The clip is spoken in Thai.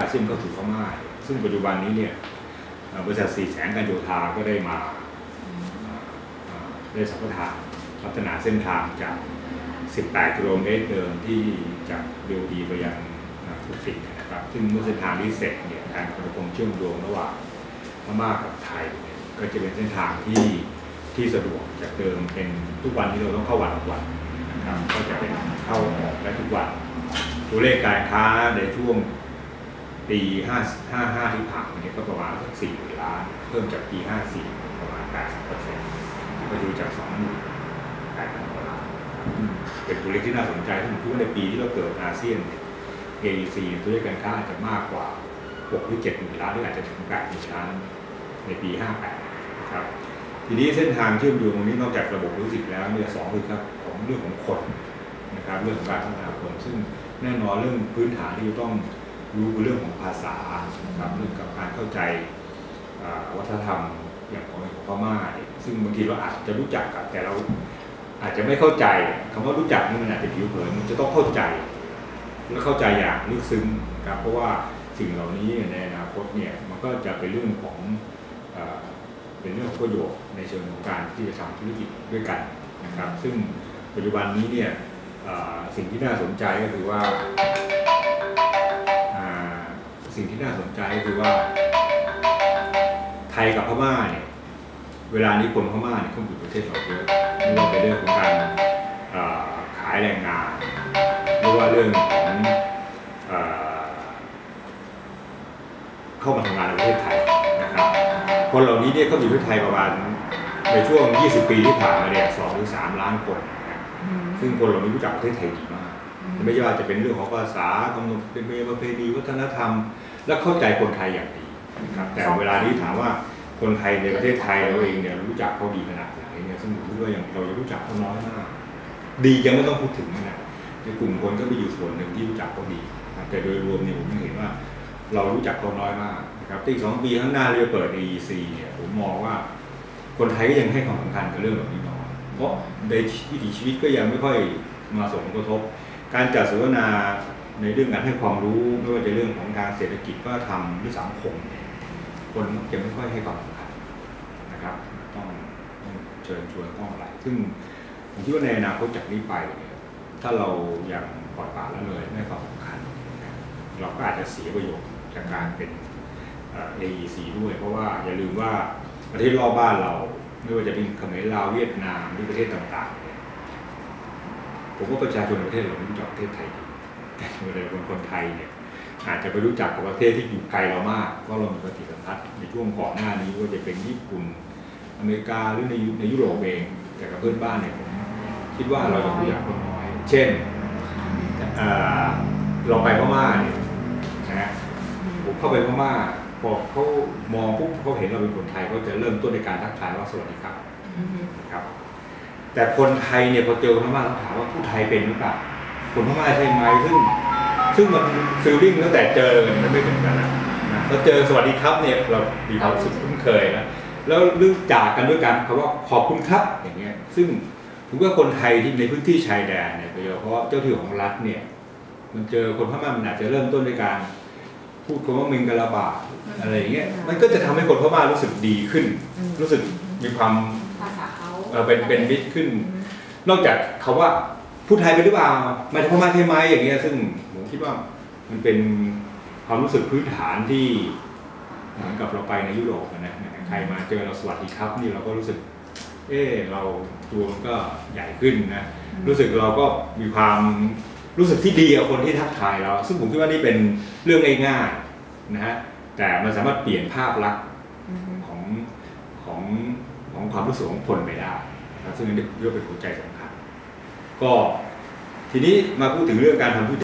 อาเซียนเข้าสู่พม่าย ซึ่งปัจจุบันนี้เนี่ยบริษัทสี่แสงการโยธาก็ได้มาได้สัมปทานพัฒนาเส้นทางจาก 18 กิโลเมตรเดิมที่จากเบลดีไปยังทุกติกนะครับ ซึ่งเมื่อเส้นทางนี้เสร็จเนี่ยการขนส่งเชื่อมโยงระหว่างพม่ากับไทย ก็จะเป็นเส้นทางที่ที่สะดวกจากเดิมเป็นทุกวันที่เราต้องเข้าวันทุกวันนะครับ ก็จะเป็นเข้าออกได้ทุกวัน ตัวเลขการค้าในช่วง ปี 55ที่ผ่านมาเนี่ยก็ประมาณสัก4หมื่นล้าน เพิ่มจากปี 54 ประมาณ 80เปอร์เซ็นต์ก็ดูจาก2หมื่น8พันกว่าล้าน เป็นตัวเลขที่น่าสนใจที่ผมคิดว่าในปีที่เราเกิดอาเซียนเนี่ย AEC ตัวเลขการค้าอาจจะมากกว่า6หรือ7หมื่นล้านหรืออาจจะถึง8หมื่นล้านในปี 58 นะครับ ทีนี้เส้นทางเชื่อมโยงตรงนี้นอกจากระบบโลจิสติกส์แล้วเนี่ยสองคือครับของเรื่องของคนนะครับเรื่องของการพัฒนาคนซึ่งแน่นอนเรื่องพื้นฐานที่จะต้อง รู้เรื่องของภาษาครับเรื่องกับการเข้าใจวัฒนธรรมอย่างของของพม่าเนี่ยซึ่งบางทีเราอาจจะรู้จักอะแต่เราอาจจะไม่เข้าใจคำว่ารู้จักนี่มันอาจจะผิวเผินมันจะต้องเข้าใจและเข้าใจอย่างลึกซึ้งครับเพราะว่าสิ่งเหล่านี้ในอนาคตเนี่ยมันก็จะเป็นเรื่องของเอ่อเป็นเรื่องของประโยชน์ในเชิงของการที่จะทำธุรกิจด้วยกันนะครับ ซึ่งปัจจุบันนี้เนี่ยสิ่งที่น่าสนใจก็คือว่า สิ่งที่น่าสนใจก็คือว่า ไทยกับพม่าเนี่ย เวลานี้คนพม่าเนี่ยเขาอยู่ประเทศเราเยอะไม่ว่าเป็นเรื่องของการเอ่อขายแรงงานไม่ว่าเรื่องของเอ่อเข้ามาทำงานในประเทศไทยนะครับ คนเหล่านี้เนี่ยเขาอยู่ที่ไทยประมาณในช่วง 20 ปีที่ผ่านมาเนี่ย2หรือ3ล้านคนนะครับซึ่งคนเหล่านี้รู้จักประเทศไทยดีมาก ไม่ว่าจะเป็นเรื่องของภาษากำหนดเป็นประเพณีวัฒนธรรม และเข้าใจคนไทยอย่างดีนะครับแต่เวลานี้ถามว่าคนไทยในประเทศไทยเราเองเนี่ยรู้จักเขาดีขนาดไหนเนี่ยซึ่งผมคิดว่าอย่างเรายังรู้จักเขาน้อยมาก ดียังไม่ต้องพูดถึงนะในกลุ่มคนก็มีอยู่ส่วนหนึ่งที่รู้จักเขาดีนะครับแต่โดยรวมเนี่ยผมยังเห็นว่า เรารู้จักเขาน้อยมากนะครับที่อีกสองปีข้างหน้าเราจะเปิด AEC เนี่ยผมมองว่า คนไทยก็ยังให้ความสำคัญกับเรื่องแบบนี้น้อยเพราะในวิถีชีวิตก็ยังไม่ค่อยมาส่งผลกระทบ การจัดเสวนาในเรื่องการให้ความรู้ไม่ว่าจะเรื่องของการเศรษฐกิจวัฒนธรรมหรือสังคมคนจะไม่ค่อยให้ความสำคัญนะครับต้องต้องเชิญชวนต้องอะไรซึ่งผมคิดว่าในอนาคตจากนี้ไปเนี่ยถ้าเราอยังปล่อยปละละเลยไม่ให้ความสำคัญ เราก็อาจจะเสียประโยชน์จากการเป็นเอ่อ AEC ด้วย เพราะว่าอย่าลืมว่าประเทศรอบบ้านเรา ไม่ว่าจะเป็นเขมรลาวเวียดนามหรือประเทศต่างๆ ผมว่าประชาชนในประเทศเรารู้จักประเทศไทยดีแต่เวลาคนคนไทยเนี่ยอาจจะไปรู้จักกับประเทศที่อยู่ไกลเรามากเพราะเรามีปฏิสัมพันธ์ในช่วงก่อนหน้านี้ว่าจะเป็นญี่ปุ่น อเมริกาหรือในยุในยุโรปเองแต่กับเพื่อนบ้านเนี่ยผมคิดว่าเราจะรู้จักคนน้อย เช่นเอ่อเราไปพม่าเนี่ยนะฮะผมเข้าไปพม่าพอเขามองปุ๊บเขาเห็นเราเป็นคนไทยเขาจะเริ่มต้นในการทักทายว่าสวัสดีครับนะครับ แต่คนไทยเนี่ยพอเจอคนพม่าเราถามว่าผู้ไทยเป็นหรือเปล่าคนพม่าใช่ไหมซึ่งซึ่งมันฟีลลิ่งตั้งแต่เจอกันมันไม่เหมือนกันนะนะเราเจอสวัสดีครับเนี่ยเรามีความรู้สึกคุ้นเคยนะแล้วเรื่องจากกันด้วยกันคำว่าขอบคุณครับอย่างเงี้ยซึ่งผมว่าคนไทยที่ในพื้นที่ชายแดนเนี่ยโดยเฉพาะเจ้าที่ของรัฐเนี่ย มันเจอคนพม่ามันอาจจะเริ่มต้นด้วยการ พูดคำว่ามิงกะลาบาอะไรอย่างเงี้ยมันก็จะทำให้คนพม่ารู้สึกดีขึ้น รู้สึกมีความภาษา เขาเป็นเป็นมิตรขึ้น นอกจากคาว่าพูดไทยเป็นหรือเปล่ามาจากพม่าใช่ไหมอย่างเงี้ยซึ่งผมคิดว่ามันเป็นความรู้สึกพื้นฐานที่เหมือนกับเราไปในยุโรปนะใครมาเจอเราสวัสดีครับนี่เราก็รู้สึก เออเราตัวมันก็ใหญ่ขึ้นนะรู้สึกเราก็มีความรู้สึกที่ดีกับคนที่ทักทายเรา ซึ่งผมคิดว่านี่เป็นเรื่องง่ายๆนะฮะแต่มันสามารถเปลี่ยนภาพลักษณ์ ของของของ ความรู้สึกของคนไปได้นะครับซึ่งนี่เรียกว่าเป็นหัวใจสำคัญก็ทีนี้มาพูดถึงเรื่องการทำธุรกิจ